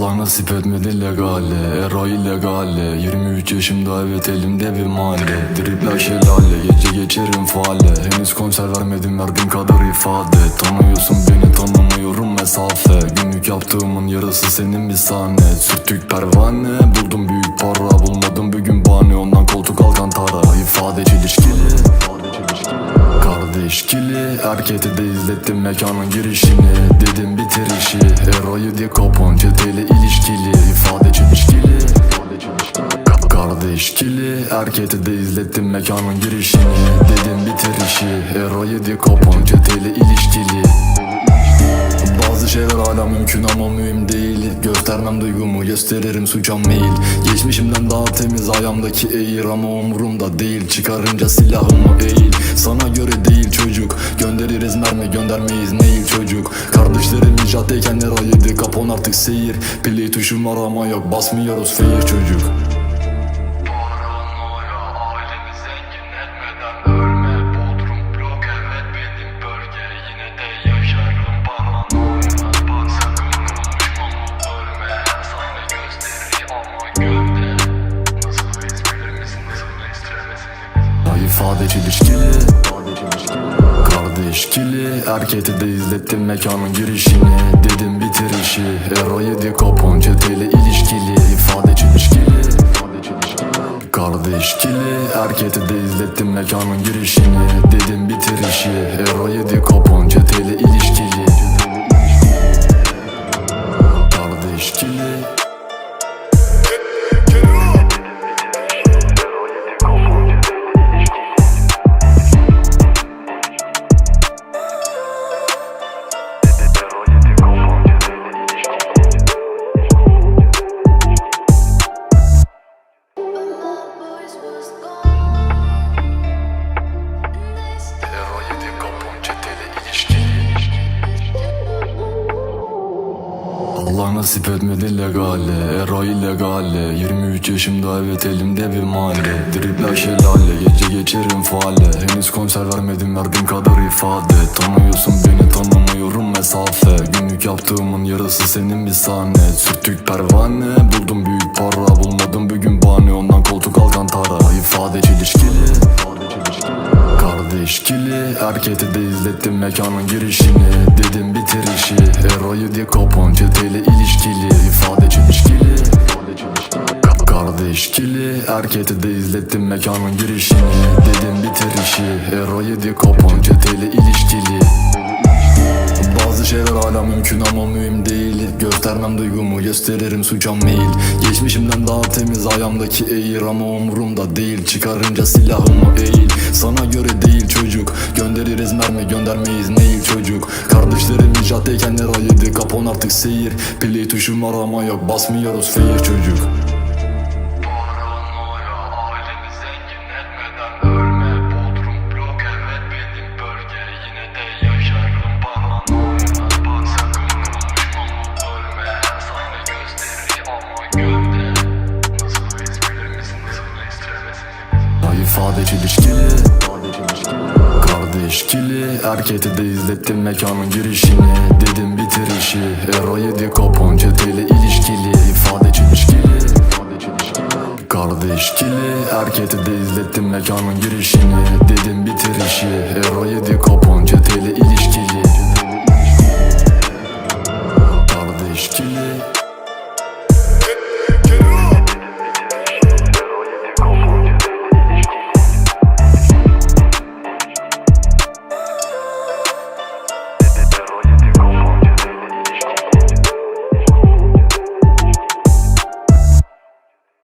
nasip etmedi legale Era illegale 23 yaşımda evet elimde bir mahalle. Dripler şelale gece geçerim faale. Henüz konser vermedim verdiğim kadar ifade. Tanıyorsun beni tanımıyorum mesafe. Günlük yaptığımın yarısı senin bir sahne. Sürttük pervane buldum büyük para. Bulmadım bir gün bahane. Ondan koltuk alkantara İfade çelişkili Kardeş kili Erkete de izlettim mekanın girişini. Dedim bitir işi Erayı diye kapon çeteyle ilişkili. İfade çelişkili Ka- Kardeş kili Erkete de izlettim mekanın girişini. Dedim bitir işi Erayı diye kapon çeteyle ilişkili Göstermem duygumu gösteririm suça meyil. Geçmişimden daha temiz ayağımdaki eğir Ama umurumda değil. Çıkarınca silahımı eğil. Sana göre değil çocuk. Göndeririz mermi göndermeyiz neil çocuk. Kardeşlerim icrattayken neraydı? Kapon artık seyir. Play tuşum var ama yok basmıyoruz fair çocuk çelişkili. Kardeş kili Erkete de izlettim mekanın girişini. Dedim bitir işi Erayı diye kapon çeteyle ilişkili. İfade çelişkili. Kardeş kili Erkete de izlettim mekanın girişini. Dedim bitir işi Erayı diye Allah nasip etmedi legale Era illegale 23 yaşımda evet elimde bir mahalle Dripler şelale gece geçerim faale konser vermedim verdiğim kadar ifade. Tanıyorsun beni tanımıyorum mesafe. Günlük yaptığımın yarısı senin bir sahne. Sürttük pervane buldum büyük para. Bulmadım bir gün bahane ondan koltuk alkantara ifade çelişkili Kardeş kili Erkete de izlettim mekanın girişini. Dedim bitir işi Erayı diye kapon çeteyle ilişkili. İfade çelişkili Ka- Kardeş kili Erkete de izlettim mekanın girişini. Dedim bitir işi. Erayı diye kapon çeteyle ilişkili. Bazı şeyler hala mümkün ama mühim değil. Göstermem duygumu gösteririm suça meyil Geçmişimden daha temiz ayağımdaki eğir Ama umurumda değil. Çıkarınca silahımı eğil. Sana göre değil çocuk. Göndeririz mermi göndermeyiz neil çocuk? Kardeşlerim icrattayken neraydı kapon artık seyir. Play tuşum var ama yok basmıyoruz fair çocuk ifade çelişkili Kardeş kili Erkete de izlettim mekanın girişini. Dedim bitir işi. Erayı diye kapon çeteyle ilişkili. İfade çelişkili. Kardeş kili Erkete de izlettim mekanın girişini. Dedim bitir işi. Erayı diye kapon çeteyle ilişkili